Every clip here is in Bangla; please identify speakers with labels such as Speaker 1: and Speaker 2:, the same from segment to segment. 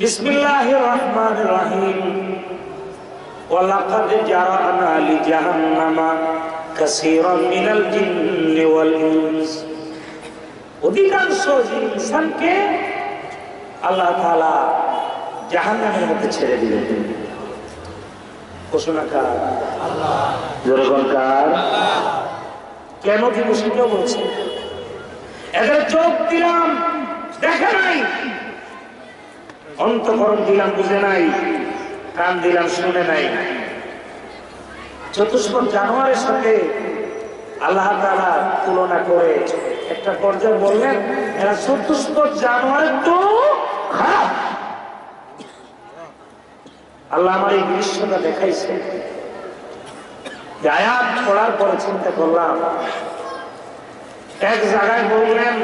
Speaker 1: বিসমিল্লাহির রহমানির রহিম ওয়ালাকাদ জারানা লিজাহান্নামা কাসীরান মিনাল জিন্নি ওয়াল ইনস। অধিকাংশ ইনসানকে আল্লাহ তাআলা জাহান্নামের মধ্যে ছেড়ে দিলেন ঘোষণাকার আল্লাহ জোরগণকার কেন কি মুসলিমরা বলছে? এখানে চোখ দিলাম, দেখে নাই। অন্তকরণ দিলাম, বুঝে নাই। কান দিলাম, শুনে নাই। চতুষ্পদ জানোয়ারের সাথে আল্লাহ তাআলা তুলনা করে একটা পর্যায়ে বললেন, এরা চতুষ্পদ জানোয়ারের তো আল্লাহ আমার এই দৃশ্যটা দেখাইছে আয়াত পড়ার পরে চিন্তা করলাম, এক জায়গায় বললেন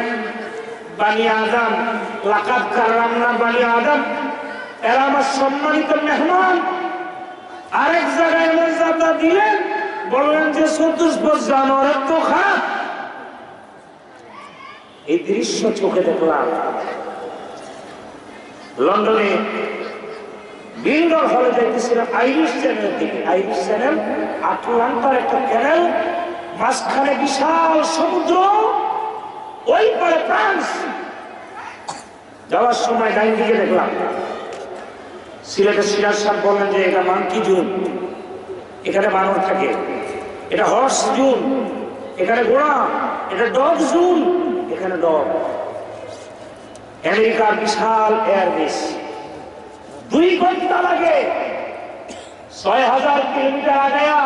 Speaker 1: বানি আদম লাকাত কারলাম না বানি আদম। এরা আমার সম্মানিত মেহমান। আরেক জায়গায় মর্যাদা দিলেন, বললেন যে চতুষ্পদ জানোয়ারের তো খারাপ। এই দৃশ্য চোখে দেখলাম। লন্ডনে বিল্ডর হলে যাইতেছিলাম আইরিশ চ্যানেলের দিকে। আইরিশ চ্যানেল আটলান্টার একটা ক্যানেল মাঝখানে বিশাল সমুদ্র। ওই পারে ফ্রান্স যাওয়ার সময় ডাইন দিকে দেখলাম। সিলেটের সিরাজ সাহেব বললেন যে, এটা মাংকি জুন? এখানে বানর থাকে। এটা হর্স জুন। এখানে ঘোড়া এটা ডগ জুন। এখানে ডগ। আমেরিকার বিশাল এয়ারবেস দুই ঘণ্টা লাগে। ছয় হাজার কিলোমিটার আগায়া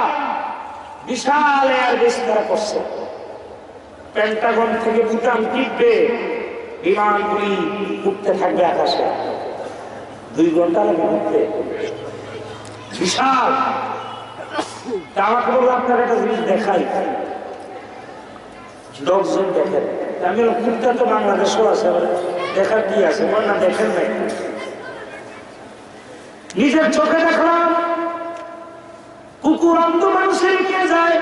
Speaker 1: বিশাল এয়ারবেস তারা করছে। পেন্টাগন থেকে বুটাম টিপবে বিমানগুলি উঠতে থাকবে আকাশে। দুই ঘণ্টা লাগে উঠতে। বিশাল! আমাকে বলল, আপনার একটা জিনিস দেখাই। ডগজন দেখেন। আমি কুত্তা তো বাংলাদেশও আছে দেখার কি আছে? বল না, দেখেন নাই। নিজের চোখে দেখলাম, কুকুর অন্ধ মানুষের কে যায়?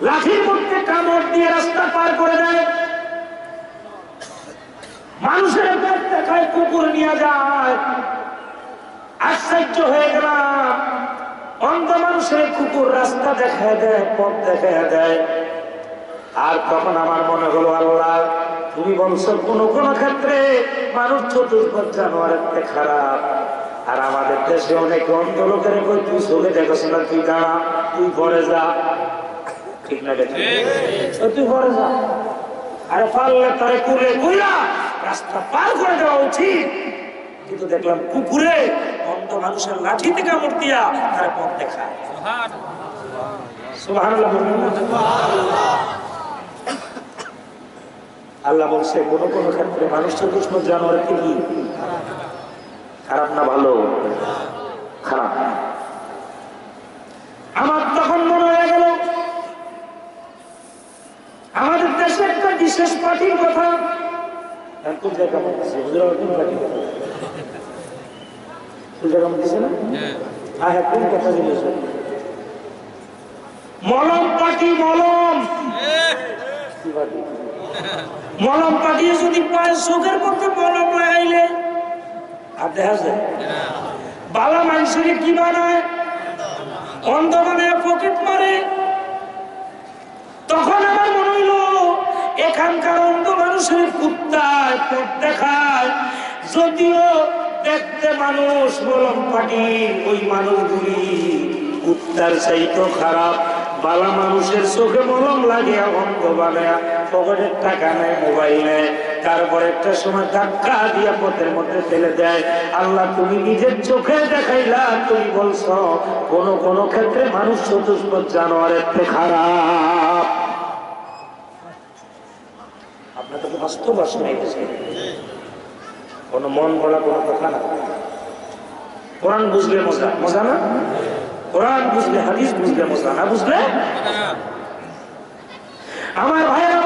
Speaker 1: লাঠির মধ্যে কামড় দিয়ে রাস্তা পার করে দেয়। মানুষের দেখায় কুকুর নিয়ে যায়। আশ্চর্য হয়ে গেলাম। অন্ধ মানুষের কুকুর রাস্তা দেখা দেয়, পথ দেখা দেয়। আর তখন আমার মনে হলো, আল্লাহ, তুমি বলছো কোন কোন ক্ষেত্রে মানুষ চতুর্পদ জানোয়ারের থেকে খারাপ। আর আমাদের দেশে অনেক অন্ধ লোকের তুই চোখে দেখছ না, তুই দাঁড়া, তুই পরে যা। ঠিক না? তুই পরে যা। আরে পারলে তারে কুলে রাস্তা পার করে দেওয়া উচিত। কিন্তু দেখলাম কুকুরে অন্ধ মানুষের লাঠিতে কামড় দিয়া তার পথ দেখায়? আল্লাহ বলছে কোন কোন ক্ষেত্রে মানুষ চতুষ্প জানোয়ার কি? খারাপ না ভালো? খারাপ। আমার তখন মনে হয়ে গেল আমাদের দেশে একটা বিশেষ পার্টির কথা এখন কোন জায়গা বলতেছে হুজুরা কোন পার্টি কোন জায়গা বলতেছে না হ্যাঁ হ্যাঁ কোন কথা মলম পার্টি মলম। মলম পাঠিয়ে যদি পায় চোখের মধ্যে মলম লাগাইলে? আর দেখা যায়। বালা মানুষের কি বানায়? অন্ধ মানে পকেট মারে। তখন আমার এখানকার অন্ধ মানুষের কুত্তায় পথ দেখায়। যদিও দেখতে মানুষ মলম পাটি, ওই মানুষগুলি কুত্তার চাইতো খারাপ। বালা মানুষের চোখে মলম লাগে অন্ধ বানায়। পকেটের টাকা নেয়, মোবাইল নেয়। তারপর একটা সময় ধাক্কা দিয়া পথের মধ্যে ফেলে দেয়। আল্লাহ, তুমি নিজের চোখে দেখাইলা, তুমি বলছো, কোন কোন ক্ষেত্রে মানুষ চতুষ্পদ জানোয়ারের খারাপ। আপনাকে তো হয়ে গেছে কোন মন বলা কোনো কথা না। কোরআন বুঝলে মজা মজা না? কোরআন বুঝলে হাদিস বুঝলে মজা না বুঝলে? আমার ভাইয়েরা